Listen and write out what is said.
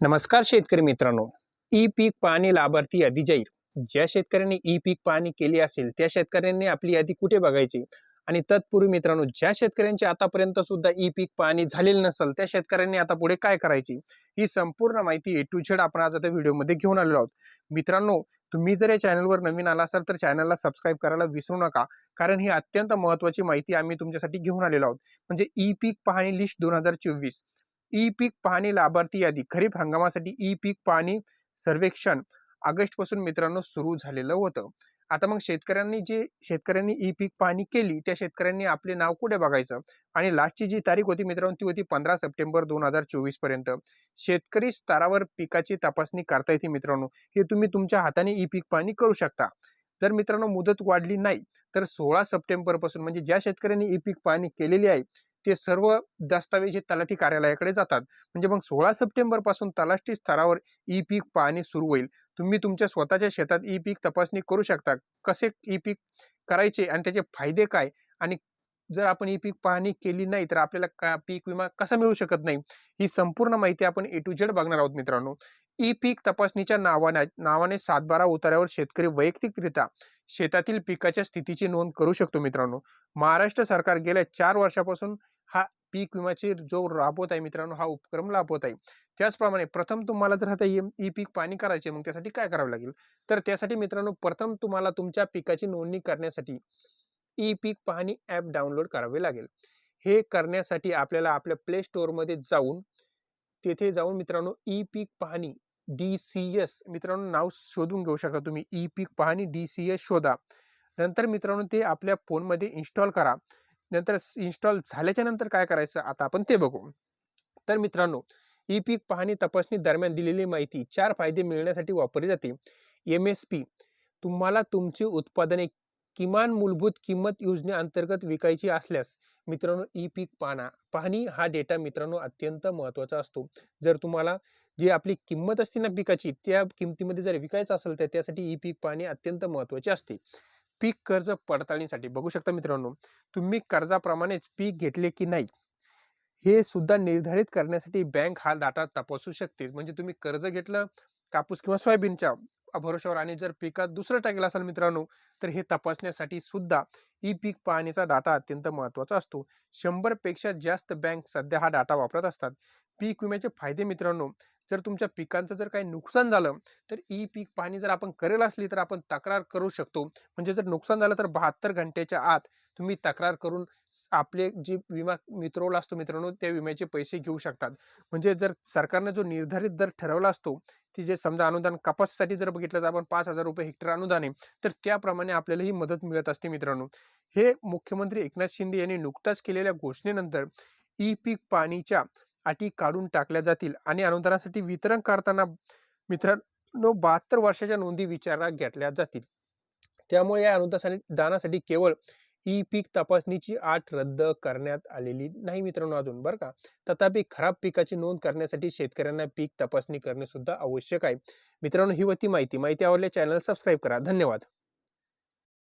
नमस्कार शेतकरी मित्रांनो. ई पीक पाहणी लाभार्थी यादी जाहीर. ज्या शेतकऱ्यांनी ई पीक पाहणी केली असेल त्या शेतकऱ्यांनी आपली यादी कुठे बघायची? आणि तत्पूर्वी मित्रांनो ज्या शेतकऱ्यांची आतापर्यंत सुद्धा ई पीक पाहणी झालेली नसेल त्या शेतकऱ्यांनी आता पुढे काय करायची? ही संपूर्ण माहिती ए टू झेड आपण आज आता व्हिडिओमध्ये घेऊन आलेलो आहोत. मित्रांनो तुम्ही जर या चॅनलवर नवीन आला असाल तर चॅनलला सबस्क्राईब करायला विसरू नका. कारण ही अत्यंत महत्त्वाची माहिती आम्ही तुमच्यासाठी घेऊन आलेलो आहोत. म्हणजे ई पीक पाहणी लिस्ट दोन हजार चोवीस. ई पीक पाहणी लाभार्थी यादी. खरीप हंगामासाठी ई पीक पाहणी सर्वेक्षण ऑगस्टपासून मित्रांनो सुरू झालेलं होतं. आता मग शेतकऱ्यांनी जे शेतकऱ्यांनी ई पीक पाहणी केली त्या शेतकऱ्यांनी आपले नाव कुठे बघायचं? आणि लास्टची जी तारीख होती मित्रांनो ती होती पंधरा सप्टेंबर दोन हजार चोवीसपर्यंत शेतकरी स्तरावर पिकाची तपासणी करता येते मित्रांनो. हे तुम्ही तुमच्या हाताने ई पीक पाहणी करू शकता. जर मित्रांनो मुदत वाढली नाही तर सोळा सप्टेंबरपासून म्हणजे ज्या शेतकऱ्यांनी ई पीक पाहणी केलेली आहे ते सर्व दस्तावेज हे तलाठी कार्यालयाकडे जातात. म्हणजे मग सोळा सप्टेंबरपासून तलाठी स्तरावर ई पीक पाहणी सुरू होईल. तुम्ही तुमच्या स्वतःच्या शेतात ई पीक तपासणी करू शकता. कसे ई पीक करायचे आणि त्याचे फायदे काय? आणि जर आपण ई पीक पाहणी केली नाही तर आपल्याला का पीक विमा कसा मिळू शकत नाही? ही संपूर्ण माहिती आपण ए टू झेड बघणार आहोत मित्रांनो. ई पीक तपासणीच्या नावाने नावाने सातबारा उतार्यावर शेतकरी वैयक्तिकरित्या शेतातील पिकाच्या स्थितीची नोंद करू शकतो मित्रांनो. महाराष्ट्र सरकार गेल्या चार वर्षापासून पीक विम्याचे जो राबवत आहे मित्रांनो हा उपक्रम राबवत आहे. त्याचप्रमाणे प्रथम तुम्हाला जर आता ई पीक पाणी करायचे मग त्यासाठी काय करावं लागेल? तर त्यासाठी मित्रांनो प्रथम तुम्हाला तुमच्या पिकाची नोंदणी करण्यासाठी ई पीक पाहणी ॲप डाउनलोड करावे लागेल. हे करण्यासाठी आपल्याला आपल्या प्ले स्टोअरमध्ये जाऊन तेथे जाऊन मित्रांनो ई पीक पाहणी डी सी एस मित्रांनो नाव शोधून घेऊ शकता तुम्ही. ई पीक पाहणी डी सी एस शोधा. नंतर मित्रांनो ते आपल्या फोनमध्ये इन्स्टॉल करा. नंतर इन्स्टॉल झाल्याच्यानंतर काय करायचं? आता आपण ते बघू. तर मित्रांनो ई पीक पाहणी तपासणी दरम्यान दिलेली माहिती चार फायदे मिळण्यासाठी वापरली जाते. एम एस पी तुम्हाला तुमची उत्पादने किमान मूलभूत किंमत योजनेअंतर्गत विकायची असल्यास मित्रांनो ई पीक पाहणा पाहणी हा डेटा मित्रांनो अत्यंत महत्त्वाचा असतो. जर तुम्हाला जी आपली किंमत असते ना पिकाची त्या किमतीमध्ये जर विकायचं असेल तर त्यासाठी ई पीक पाहणी अत्यंत महत्त्वाची असते. पीक कर्ज पडताळणीसाठी. बघू शकता मित्रांनो तुम्ही कर्जाप्रमाणेच पीक घेतले की नाही हे सुद्धा निर्धारित करण्यासाठी बँक हा डाटा तपासू शकते. म्हणजे तुम्ही कर्ज घेतलं कापूस किंवा सोयाबीनच्या भरोशावर आणि जर पिकात दुसरं टाकेल असाल मित्रांनो तर हे तपासण्यासाठी सुद्धा ई पीक पाहणीचा डाटा अत्यंत महत्त्वाचा असतो. शंभरपेक्षा जास्त बँक सध्या हा डाटा वापरत असतात. पीक विम्याचे फायदे मित्रांनो जर तुमच्या पिकांचं जर काही नुकसान झालं तर ई पीक पाहणी जर आपण करेल असली तर आपण तक्रार करू शकतो. म्हणजे जर नुकसान झालं तर बहात्तर घंट्याच्या आत तुम्ही तक्रार करून आपले जे विमा मित्रवला असतो मित्रांनो त्या विम्याचे पैसे घेऊ शकतात. म्हणजे जर सरकारने जो निर्धारित दर ठरवला असतो ती जे समजा अनुदान कपाससाठी जर बघितलं तर आपण पाच हजार रुपये हेक्टर अनुदान आहे तर त्याप्रमाणे आपल्याला ही मदत मिळत असते मित्रांनो. हे मुख्यमंत्री एकनाथ शिंदे यांनी नुकताच केलेल्या घोषणेनंतर ई पीक पाणीच्या अटी काढून टाकल्या जातील आणि अनुदानासाठी वितरण करताना मित्रांनो बहात्तर वर्षाच्या नोंदी विचारात घेतल्या जातील. त्यामुळे या अनुदानासाठी दानासाठी केवळ ई पीक तपासणीची आठ रद्द करण्यात आलेली नाही मित्रांनो अजून बरं का? तथापि खराब पिकाची नोंद करण्यासाठी शेतकऱ्यांना पीक तपासणी करणे सुद्धा आवश्यक आहे. मित्रांनो ही होती माहिती. माहिती आवडल्या चॅनल सबस्क्राईब करा. धन्यवाद.